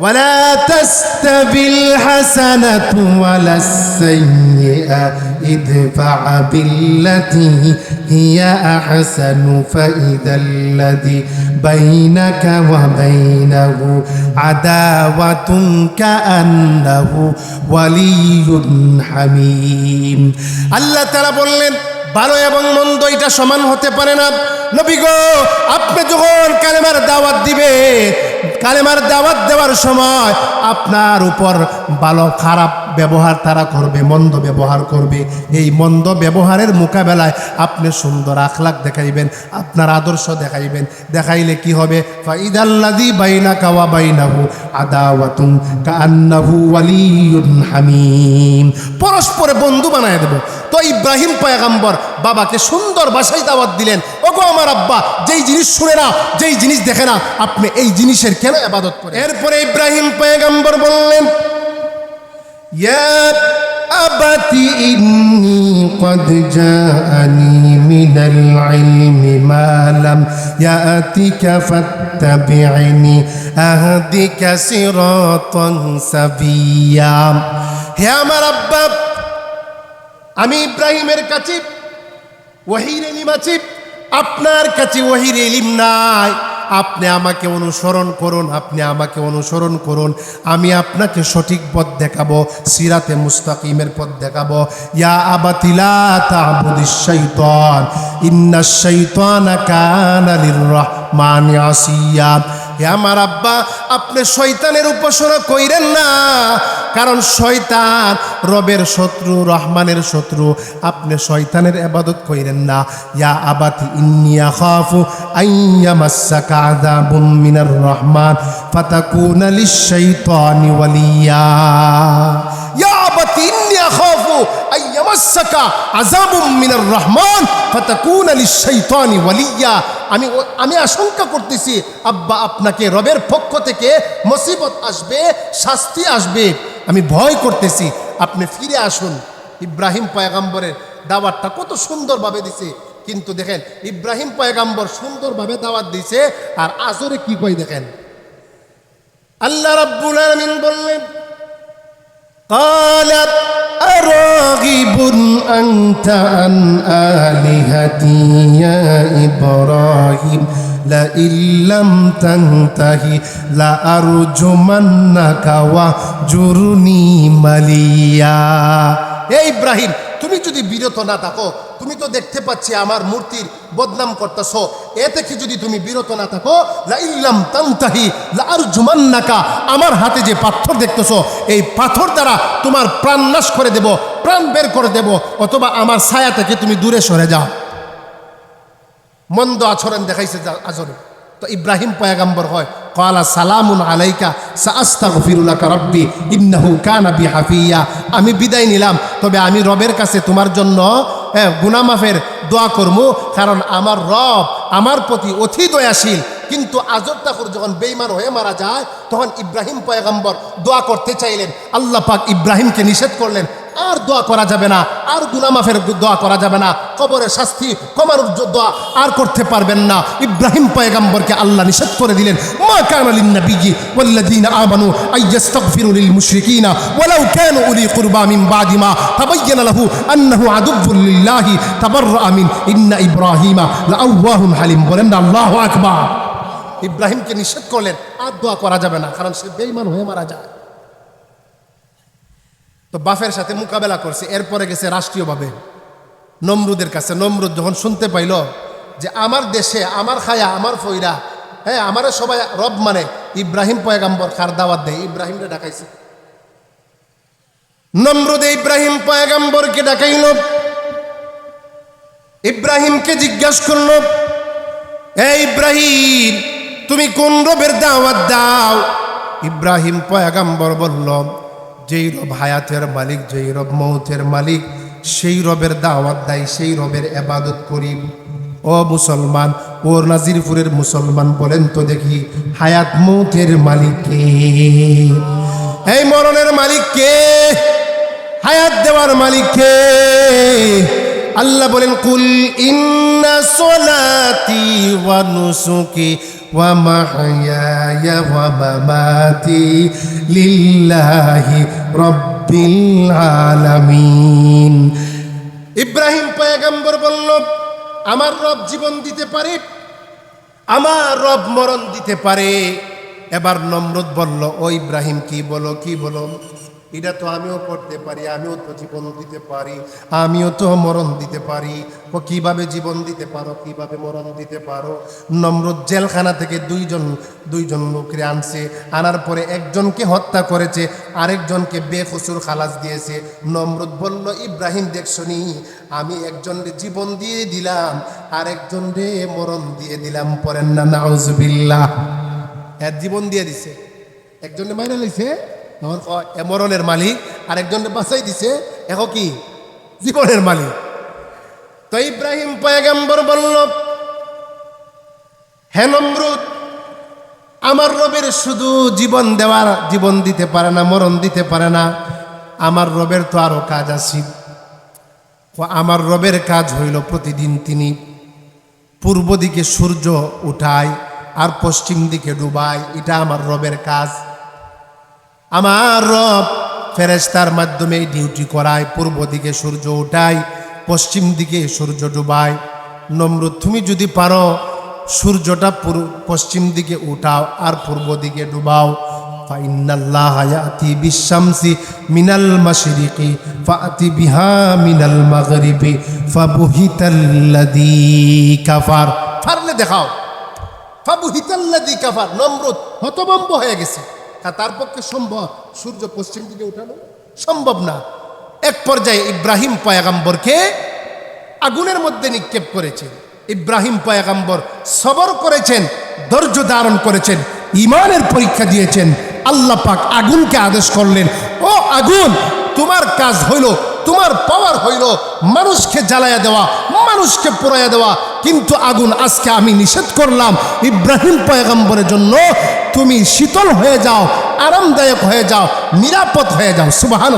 ولا تستوي الحسنة ولا السيئة ادفع بالتي هي أحسن فإذا الذي بينك وبينه عداوة كأنه ولي حميم الله تعالى বললেন ভালো এবং মন্দ এটা সমান হতে পারে না নবী গো আপনি যখন কালেমার দাওয়াত দিবে কালেমার দাওয়াত দেওয়ার সময় আপনার উপর ভালো, খারাপ ব্যবহার তারা করবে, মন্দ ব্যবহার করবে। এই মন্দ ব্যবহারের মোকাবেলায় আপনি সুন্দর আখলাখ দেখাইবেন, আপনার আদর্শ দেখাইবেন। দেখাইলে কি হবে? হামিম। পরস্পরে বন্ধু বানায় দেব। তো ইব্রাহিম পয়গাম্বর বাবাকে সুন্দর বাসায় দাওয়াত দিলেন, ওগো আমার আব্বা, যেই জিনিস শুনে না যেই জিনিস দেখে না আপনি এই জিনিসের কেন আবাদত করেন এরপরে ইব্রাহিম পয়গাম্বর বললেন يا أبت إني قد جاءني من العلم ما لم يأتك فاتبعني أهدك صراطا سبيا হে আমার আব্বা আমি ইব্রাহিমের কাছে ওহির এলিম আছে আপনার কাছে ওহির এলিম নাই আপনি আমাকে অনুসরণ করুন, আপনি আমাকে অনুসরণ করুন। আমি আপনাকে সঠিক পথ দেখাবো, সিরাতে মুস্তাকিমের পথ দেখাবো। ইয়া আবাতিলা তাবুদিস শাইতান ইন্না শাইতানা কানা লিররহমানি আসিয়া। হে আমার আব্বা, আপনি শয়তানের উপাসনা কইরেন না। কারণ শয়তান রবের শত্রু, রহমানের শত্রু। আপনি শয়তানের আবাদত কইরেন না। ইয়া আবাতি ইন্নিয়া খাফু আইয়া মাসাকা আযাবুম মিনার রহমান, ফাতাকুনা লিশ-শাইতানি ওয়ালিয়া। ইয়া আবাতি ইন্নিয়া খাফু আইয়া মাসাকা আযাবুম মিনার রহমান ফাতাকুনা আমি আমি আশঙ্কা করতেছি, আব্বা, আপনাকে রবের পক্ষ থেকে মুসিবত আসবে, শাস্তি আসবে। আমি ভয় করতেছি, আপনি ফিরে আসুন। ইব্রাহিম পয়গাম্বরের দাওয়াতটা কত সুন্দরভাবে দিছে। কিন্তু দেখেন, ইব্রাহিম পয়গাম্বর সুন্দরভাবে দাওয়াত দিছে, আর আজরে কি কই দেখেন? আল্লাহ রাব্বুল আলামিন বললেন قال أراغب أنت عن آلهتي يا إبراهيم لئن لم تنتهي لأرجمنك وجرني مليا এ ইব্রাহিম তুমি যদি বিরত না থাকো তুমি তো দেখতে পাচ্ছি আমার মূর্তির বদনাম করতেছ। এ থেকে যদি তুমি বিরত না থাকো লা ইল্লাম তান্তাহি লা আরজুমান্নাকা আমার হাতে যে পাথর দেখতেছ, এই পাথর দ্বারা তোমার প্রাণ নাশ করে দেব, প্রাণ বের করে দেব, অথবা আমার ছায়া থেকে তুমি দূরে সরে যাও। মন্দ আচরণ দেখাইছে আচরণ তো ইব্রাহিম পয়াগাম্বর হয় কলা সালামুন আলাইকা সাস্তা গফিরুল্লাকা রব্বি, ইন্নাহু কানা বি হাফিয়া আমি বিদায় নিলাম, তবে আমি রবের কাছে তোমার জন্য হ্যাঁ গুনামাফের দোয়া করব কারণ আমার রব আমার প্রতি অতি দয়াশীল। কিন্তু আজর তাকুর যখন বেইমান হয়ে মারা যায়, তখন ইব্রাহিম পয়গম্বর দোয়া করতে চাইলেন। আল্লাহ পাক ইব্রাহিমকে নিষেধ করলেন আর দোয়া করা যাবে না, আর গুনামাফের দোয়া করা যাবে না, কবরের শাস্তি, কমানোর দোয়া আর করতে পারবেন না। ইব্রাহিম পয়গম্বরকে আল্লাহ নিষেধ করে দিলেন, মা কানা লিন নাবিয়্যি ওয়াল্লাযীনা আমানু আইয়াস্তাগফিরু মুশরিকিনা ওয়ালাউ কানু উলি কুরবা মিন বাদি মা তাবায়্যানা লাহু আন্নাহু আদুব্বুল লিল্লাহি তাবাররাআ মিন ইন্না ইব্রাহিমা লাআওয়াহুন হালিম। বলেন, আল্লাহু আকবার। ইব্রাহিমকে নিষেধ করলেন, আর দোয়া করা যাবে না, কারণ সে বেঈমান হয়ে মারা যায়। তো বাফের সাথে মোকাবেলা করছে, এরপরে গেছে রাষ্ট্রীয়ভাবে। নমরুদের কাছে, নমরুদ যখন শুনতে পাইল যে আমার দেশে, আমার খায়া, আমার ফইরা হ্যাঁ আমারে সবাই রব মানে ইব্রাহিম পয়গাম্বর খার দাওয়াত দেয় ইব্রাহিমকে ডাকাইছে। নমরুদে ইব্রাহিম পয়গাম্বরকে ডাকাইল। ইব্রাহিমকে জিজ্ঞাসা করল হে ইব্রাহিম, তুমি কোন রবের দাওয়াত দাও? ইব্রাহিম পয়াগাম্বর বলল যেই রব হায়াতের মালিক, যেই রব মৌতের মালিক, সেই রবের দাওয়াত দেয়, সেই রবের এবাদত করি। ও মুসলমান ও নাজিরপুরের মুসলমান বলেন তো দেখি, হায়াত মৌতের মালিক কে? এই মরণের মালিক কে? হায়াত দেওয়ার মালিক কে? আল্লাহ বলেন, কুল ইন্না সলাতি ওয়া নুসুকি ومحياي ومماتي لله رب العالمين ইব্রাহিম পয়গম্বর বলল আমার রব জীবন দিতে পারে আমার রব মরণ দিতে পারে এবার নমরুদ বলল ও ইব্রাহিম কি বলো কি বলো এটা তো আমিও করতে পারি, আমিও তো জীবন দিতে পারি, আমিও তো মরণ দিতে পারি। ও কীভাবে জীবন দিতে পারো, কীভাবে মরণ দিতে পারো? নমরুদ জেলখানা থেকে দুইজন দুইজন লোকরে আনছে, আনার পরে একজনকে হত্যা করেছে, আরেকজনকে বেফসুর খালাস দিয়েছে। নমরুদ বলল, ইব্রাহিম দেখছনি আমি একজনকে জীবন দিয়ে দিলাম আরেকজন রে মরণ দিয়ে দিলাম। পরেন না, নাউজবিল্লাহ। এর জীবন দিয়ে দিছে। একজনে মাইনা লইছে? তখন মরণের মালিক। আর একজনে বাঁচাই দিছে এখন কি? জীবনের মালিক। তো ইব্রাহিম পয়গম্বর বলল হে নমরুদ আমার রবের শুধু জীবন দেওয়ার জীবন দিতে পারে না মরণ দিতে পারে না আমার রবের তো আরও কাজ আছে আমার রবের কাজ হইল প্রতিদিন তিনি। পূর্ব দিকে সূর্য উঠায় আর পশ্চিম দিকে ডুবায় এটা আমার রবের কাজ। আমার রব ফেরেস্তার মাধ্যমে ডিউটি করায়, পূর্ব দিকে সূর্য উঠায় পশ্চিম দিকে সূর্য ডুবায়। নমরুদ তুমি যদি পারো সূর্যটা পশ্চিম দিকে উঠাও আর পূর্ব দিকে ডুবাও। ফাতি বিহা পারলে দেখাও। নমরুদ, হতভম্ব হয়ে গেছে। তার পক্ষে সম্ভব? সূর্য পশ্চিম দিকে উঠানো সম্ভব না। এক পর্যায়ে ইব্রাহিম পয়াগাম্বরকে আগুনের মধ্যে নিক্ষেপ করেছেন। ইব্রাহিম পয়াগাম্বর সবর করেছেন, ধৈর্য ধারণ করেছেন ইমানের পরীক্ষা দিয়েছেন। আল্লাহ পাক আগুনকে আদেশ করলেন, ও আগুন, তোমার কাজ হইল, তোমার পাওয়ার হইল মানুষকে জ্বালায়া দেওয়া, মানুষকে পোড়াইয়া দেওয়া। কিন্তু আগুন আজকে আমি নিষেধ করলাম। ইব্রাহিম পয়গম্বরের জন্য তুমি শীতল হয়ে যাও আরামদায়ক হয়ে যাও নিরাপদ হয়ে যাও সুবাহান